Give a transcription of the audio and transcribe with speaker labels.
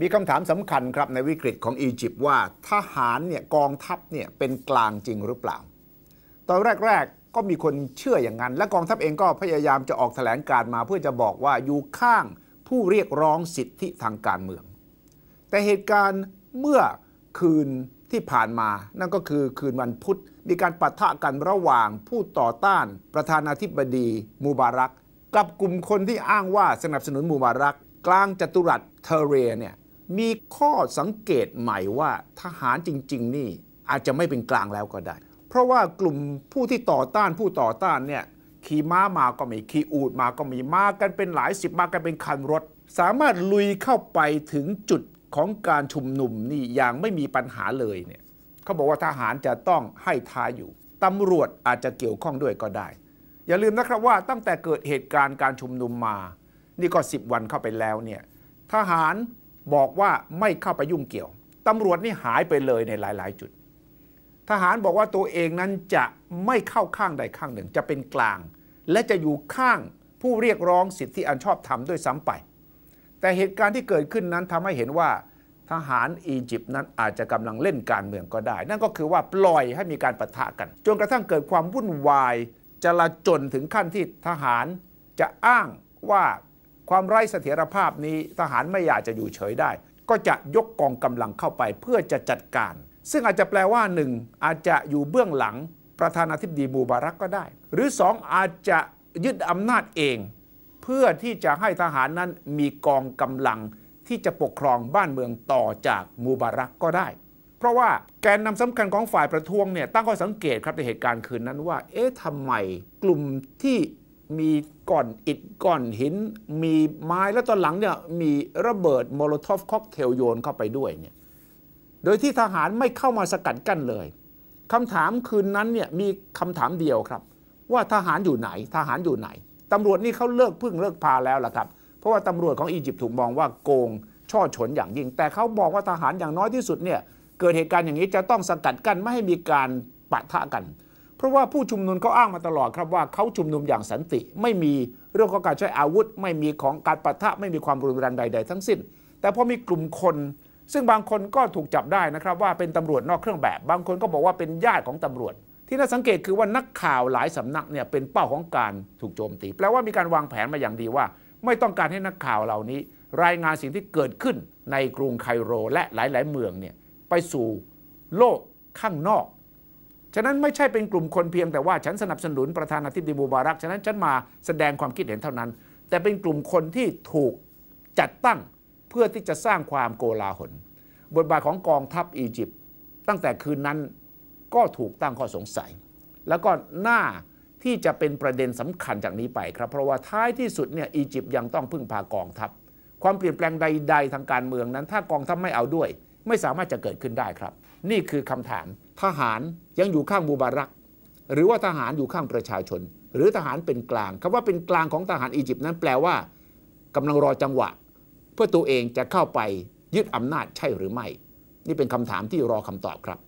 Speaker 1: มีคำถามสำคัญครับในวิกฤตของอียิปต์ว่าทหารเนี่ยกองทัพเนี่ยเป็นกลางจริงหรือเปล่า ตอนแรก ๆ ก็มีคนเชื่ออย่างนั้น และกองทัพเองก็พยายามจะออกแถลงการมาเพื่อจะบอกว่าอยู่ข้างผู้เรียกร้องสิทธิทางการเมือง แต่เหตุการณ์เมื่อคืนที่ผ่านมา นั่นก็คือคืนวันพุธ มีการปะทะกันระหว่างผู้ต่อต้านประธานาธิบดีมูบารัก กับกลุ่มคนที่อ้างว่าสนับสนุนมูบารัก กลางจัตุรัสเทเรเนี่ย มีข้อสังเกตใหม่ว่าทหารจริง ๆ นี่อาจจะไม่เป็นกลางแล้วก็ได้ เพราะว่ากลุ่มผู้ที่ต่อต้านผู้ต่อต้านเนี่ยขี่ม้ามาก็มีขี่อูดมาก็มีมากันเป็นหลายสิบมากันเป็นคันรถ สามารถลุยเข้าไปถึงจุดของการชุมนุมนี่อย่างไม่มีปัญหาเลยเนี่ยเขาบอกว่าทหารจะต้องให้ท้ายอยู่ตำรวจอาจจะเกี่ยวข้องด้วยก็ได้ อย่าลืมนะครับว่าตั้งแต่เกิดเหตุการณ์การชุมนุมมา นี่ก็ 10 วันเข้าไปแล้วเนี่ยทหาร บอกว่าไม่เข้าไปยุ่งเกี่ยวตำรวจนี่หายไปเลยในหลาย ๆ จุด ทหารบอกว่าตัวเองนั้นจะไม่เข้าข้างใดข้างหนึ่ง จะเป็นกลาง และจะอยู่ข้างผู้เรียกร้องสิทธิอันชอบธรรมด้วยซ้ำไป แต่เหตุการณ์ที่เกิดขึ้นนั้นทำให้เห็นว่าทหารอียิปต์นั้นอาจจะกำลังเล่นการเมืองก็ได้ นั่นก็คือว่าปล่อยให้มีการประทะกัน จนกระทั่งเกิดความวุ่นวายจลาจลถึงขั้นที่ทหารจะอ้างว่า ความไร้เสถียรภาพนี้ทหารไม่อยากจะอยู่เฉยได้ ก็จะยกกองกำลังเข้าไปเพื่อจะจัดการ ซึ่งอาจจะแปลว่าหนึ่งอาจจะอยู่เบื้องหลังประธานาธิบดีมูบารักก็ได้ หรือสองอาจจะยึดอำนาจเอง เพื่อที่จะให้ทหารนั้นมีกองกำลังที่จะปกครองบ้านเมืองต่อจากมูบารักก็ได้ เพราะว่าแกนนำสำคัญของฝ่ายประท้วงเนี่ยตั้งข้อสังเกตครับในเหตุการณ์คืนนั้นว่า เอ๊ะทำไมกลุ่มที่ มีก้อนอิฐก้อนหิน มีไม้แล้วตอนหลังเนี่ยมีระเบิดโมโลทอฟค็อกเทลโยนเข้าไปด้วยเนี่ยโดยที่ทหารไม่เข้ามาสกัดกั้นเลยคำถามคืนนั้นเนี่ยมีคำถามเดียวครับ ว่าทหารอยู่ไหนทหารอยู่ไหนตำรวจนี่เขาเลิกพึ่งเลิกพาแล้วล่ะครับ เพราะว่าตำรวจของอียิปต์ถูกมองว่าโกงช่อฉนอย่างยิ่ง แต่เขาบอกว่าทหารอย่างน้อยที่สุดเนี่ยเกิดเหตุการณ์อย่างนี้จะต้องสกัดกั้นไม่ให้มีการปะทะกัน เพราะว่าผู้ชุมนุมเขาอ้างมาตลอดครับว่าเขาชุมนุมอย่างสันติ ไม่มีเรื่องของการใช้อาวุธ ไม่มีของการปะทะไม่มีความรุนแรงใด ๆ ทั้งสิ้น แต่พอมีกลุ่มคน ซึ่งบางคนก็ถูกจับได้นะครับว่าเป็นตำรวจนอกเครื่องแบบ บางคนก็บอกว่าเป็นญาติของตำรวจ ที่น่าสังเกตคือว่านักข่าวหลายสำนักเนี่ยเป็นเป้าของการถูกโจมตีแปลว่ามีการวางแผนมาอย่างดีว่า ไม่ต้องการให้นักข่าวเหล่านี้ รายงานสิ่งที่เกิดขึ้นในกรุงไคโรและหลาย ๆ เมืองเนี่ยไปสู่โลกข้างนอก ฉะนั้นไม่ใช่เป็นกลุ่มคนเพียงแต่ว่าฉันสนับสนุนประธานาธิบดีมูบารัก ฉะนั้นฉันมาแสดงความคิดเห็นเท่านั้น แต่เป็นกลุ่มคนที่ถูกจัดตั้งเพื่อที่จะสร้างความโกลาหล บทบาทของกองทัพอียิปต์ตั้งแต่คืนนั้นก็ถูกตั้งข้อสงสัย แล้วก็หน้าที่จะเป็นประเด็นสำคัญจากนี้ไปครับ เพราะว่าท้ายที่สุดเนี่ยอียิปต์ยังต้องพึ่งพากองทัพ ความเปลี่ยนแปลงใด ๆ ทางการเมืองนั้น ถ้ากองทัพไม่เอาด้วย ไม่สามารถจะเกิดขึ้นได้ครับ นี่คือคำถาม ทหารยังอยู่ข้างมูบารัก หรือว่าทหารอยู่ข้างประชาชน หรือทหารเป็นกลางคำว่าเป็นกลางของทหารอียิปต์นั้นแปลว่ากำลังรอจังหวะ เพื่อตัวเองจะเข้าไปยึดอำนาจใช่หรือไม่ นี่เป็นคำถามที่รอคำตอบครับ